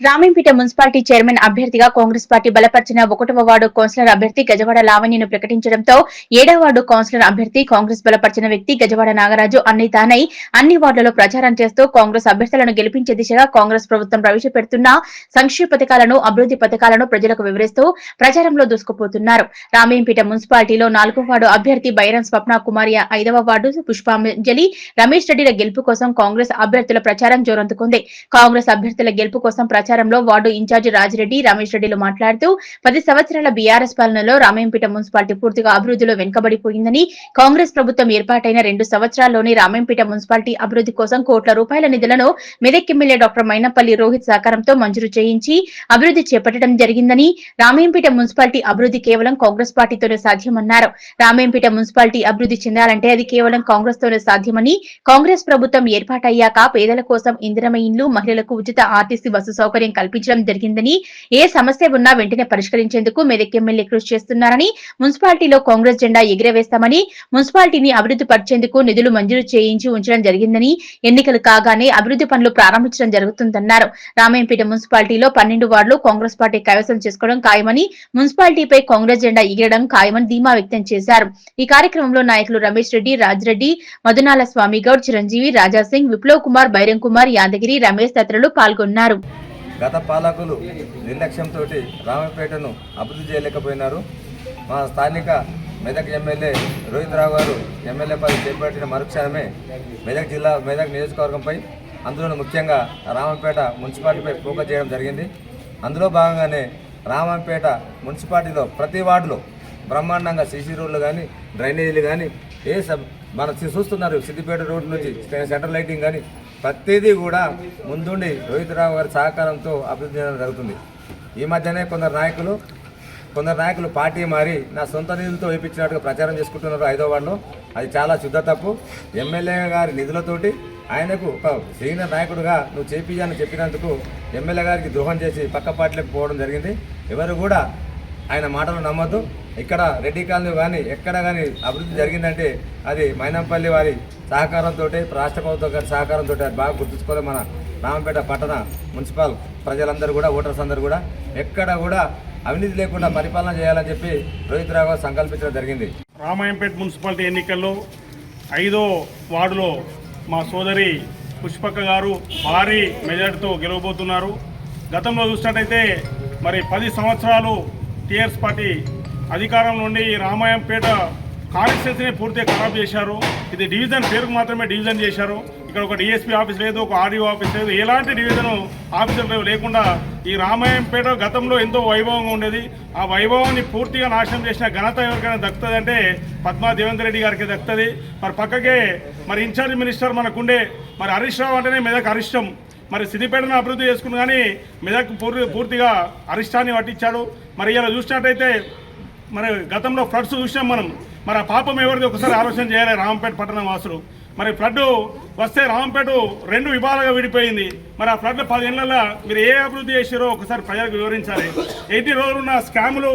Ramimpet municipality chairman అభ్యర్థిగా Congress party బలపరిచిన ఒకటవ వార్డు కౌన్సిలర్ అభ్యర్థి గజవాడ లావణ్యను ప్రకటించడంతో ఏడవ వార్డు కౌన్సిలర్ అభ్యర్థి కాంగ్రెస్ బలపరిచిన వ్యక్తి గజవాడ నాగరాజు అన్ని తానై అన్ని వార్డులలో ప్రచారం చేస్తూ కాంగ్రెస్ అభ్యర్థులను గెలిపించే దిశగా కాంగ్రెస్ ప్రభుత్వం ప్రవేశపెడుతున్న సంక్షేమ పథకాలను అభివృద్ధి పథకాలను ప్రజలకు వివరిస్తూ ప్రచారంలో దూసుకుపోతున్నారు. రామీంపేట మున్సిపాలిటీలో నాలుగో వార్డు అభ్యర్థి బైరం స్వప్న కుమారి ఐదవ వార్డు పుష్పాంజలి రమేష్ రెడ్డిల గెలుపు కోసం కాంగ్రెస్ అభ్యర్థుల ప్రచారం జోరందుకుంది. కాంగ్రెస్ అభ్యర్థుల గెలుపు కోసం ప్రచారంలో వార్డు ఇన్ఛార్జి రాజిరెడ్డి రమేష్ రెడ్డిలు మాట్లాడుతూ పది సంవత్సరాల బీఆర్ఎస్ పాలనలో రామేంపేట మున్సిపాలిటీ పూర్తిగా అభివృద్ధిలో వెనుకబడిపోయిందని కాంగ్రెస్ ప్రభుత్వం ఏర్పాటైన రెండు సంవత్సరాల్లోనే రామేంపేట మున్సిపాలిటీ అభివృద్ధి కోసం కోట్ల రూపాయల నిధులను మెదక్ ఎమ్మెల్యే డాక్టర్ మైనపల్లి రోహిత్ సహకారంతో మంజూరు చేయించి అభివృద్ధి చేపట్టడం జరిగిందని రామేంపేట మున్సిపాలిటీ అభివృద్ధి కేవలం కాంగ్రెస్ పార్టీతోనే సాధ్యమన్నారు. రామేంపేట మున్సిపాలిటీ అభివృద్ధి చెందాలంటే అది కేవలం కాంగ్రెస్ తోనే సాధ్యమని కాంగ్రెస్ ప్రభుత్వం ఏర్పాటయ్యాక పేదల కోసం ఇందిరమ ఇండ్లు మహిళలకు ఉచిత ఆర్టీసీ బస్సు సౌకర్యం కల్పించడం జరిగిందని ఏ సమస్య ఉన్నా వెంటనే పరిష్కరించేందుకు మెదక్ ఎమ్మెల్యే కృషి చేస్తున్నారని మున్సిపాలిటీలో కాంగ్రెస్ జెండా ఎగిరవేస్తామని మున్సిపాలిటీని అభివృద్ధి పరిచేందుకు నిధులు మంజూరు చేయించి ఉంచడం జరిగిందని ఎన్నికలు కాగానే అభివృద్ధి పనులు ప్రారంభించడం జరుగుతుందన్నారు. రామాయంపేట మున్సిపాలిటీలో పన్నెండు వార్డులు కాంగ్రెస్ పార్టీ కైవసం చేసుకోవడం ఖాయమని మున్సిపాలిటీపై కాంగ్రెస్ జెండా ఎగిరడం ఖాయమని ధీమా వ్యక్తం చేశారు. ఈ కార్యక్రమంలో నాయకులు రమేష్ రెడ్డి రాజిరెడ్డి మధునాల స్వామి గౌడ్ చిరంజీవి రాజాసింగ్ విప్లవ్ కుమార్ బైరం కుమార్ యాదగిరి రమేష్ తదితరులు పాల్గొన్నారు. గత పాలకులు నిర్లక్ష్యంతో రామపేటను అభివృద్ధి చేయలేకపోయినారు. మా స్థానిక మెదక్ ఎమ్మెల్యే రోహిత్ రావు గారు ఎమ్మెల్యే పదవి చేపట్టిన మరుక్షణమే మెదక్ జిల్లా మెదక్ నియోజకవర్గంపై అందులో ముఖ్యంగా రామంపేట మున్సిపాలిటీపై ఫోకస్ చేయడం జరిగింది. అందులో భాగంగానే రామంపేట మున్సిపాలిటీలో ప్రతి వార్డులో బ్రహ్మాండంగా సీసీ రోడ్లు కానీ డ్రైనేజీలు కానీ ఏ సబ్ మన చూస్తున్నారు సిద్దిపేట రోడ్ నుంచి సెంట్రల్ లైటింగ్ కానీ ప్రతిదీ కూడా ముందుండి రోహిత్ రావు గారి సహకారంతో అభివృద్ధి జరుగుతుంది. ఈ మధ్యనే కొందరు నాయకులు కొందరు నాయకులు పార్టీ మారి నా సొంత నిధులతో వేయించినట్టుగా ప్రచారం చేసుకుంటున్నారు ఐదో వార్డులో అది చాలా శుద్ధ తప్పు. ఎమ్మెల్యే గారి నిధులతోటి ఆయనకు ఒక సీనియర్ నాయకుడుగా నువ్వు చేపియని చెప్పినందుకు ఎమ్మెల్యే గారికి ద్రోహం చేసి పక్క పార్టీలకు పోవడం జరిగింది. ఎవరు కూడా ఆయన మాటలు నమ్మద్దు. ఇక్కడ రెడ్డి కాలనీ కానీ ఎక్కడ కానీ అభివృద్ధి జరిగిందంటే అది మైనంపల్లి వారి సహకారంతో రాష్ట్ర ప్రభుత్వం గారి సహకారంతో అది బాగా గుర్తుంచుకోవాలి మన రామపేట పట్టణ మున్సిపల్ ప్రజలందరూ కూడా ఓటర్స్ అందరూ కూడా. ఎక్కడ కూడా అవినీతి లేకుండా పరిపాలన చేయాలని చెప్పి రోహిత్ రావు సంకల్పించడం జరిగింది. రామాయంపేట మున్సిపాలిటీ ఎన్నికల్లో ఐదో వార్డులో మా సోదరి పుష్పక్క గారు భారీ మెజార్టీతో గెలవబోతున్నారు. గతంలో చూసినట్టయితే మరి పది సంవత్సరాలు టీఆర్ఎస్ పార్టీ అధికారం నుండి ఈ రామాయంపేట కాన్స్టిట్యూన్సీని పూర్తిగా ఖరాబ్ చేశారు. ఇది డివిజన్ పేరుకు మాత్రమే డివిజన్ చేశారు. ఇక్కడ ఒక డిఎస్పీ ఆఫీస్ లేదు ఒక ఆర్డీఓ ఆఫీస్ లేదు. ఎలాంటి డివిజన్ ఆఫీసులు లేకుండా ఈ రామాయంపేట గతంలో ఎంతో వైభవంగా ఉండేది. ఆ వైభవాన్ని పూర్తిగా నాశనం చేసిన ఘనత ఎవరికైనా దక్కుతుందంటే పద్మా దేవేంద్ర రెడ్డి గారికి దక్కుతుంది. మరి పక్కకే మరి ఇన్ఛార్జ్ మినిస్టర్ మనకుండే మరి హరీష్ రావు అంటేనే మెదక్ అరిష్టం. మరి సిద్దిపేటను అభివృద్ధి చేసుకుని కానీ మెదక్ పూర్తిగా అరిష్టాన్ని పట్టించాడు. మరి ఇలా చూసినట్టయితే మరి గతంలో ఫ్లడ్స్ చూసాం మనం. మరి ఆ పాపం ఎవరిది ఒకసారి ఆలోచన చేయాలి? రామంపేట పట్టణం వాసులు. మరి ఫ్లడ్ వస్తే రామంపేట రెండు విభాగాలుగా విడిపోయింది. మరి ఆ ఫ్లడ్ పదిహేనులలో మీరు ఏ అభివృద్ధి చేసారో ఒకసారి ప్రజలకు వివరించాలి. ఎయిటీ రోజులున్న స్కాములు?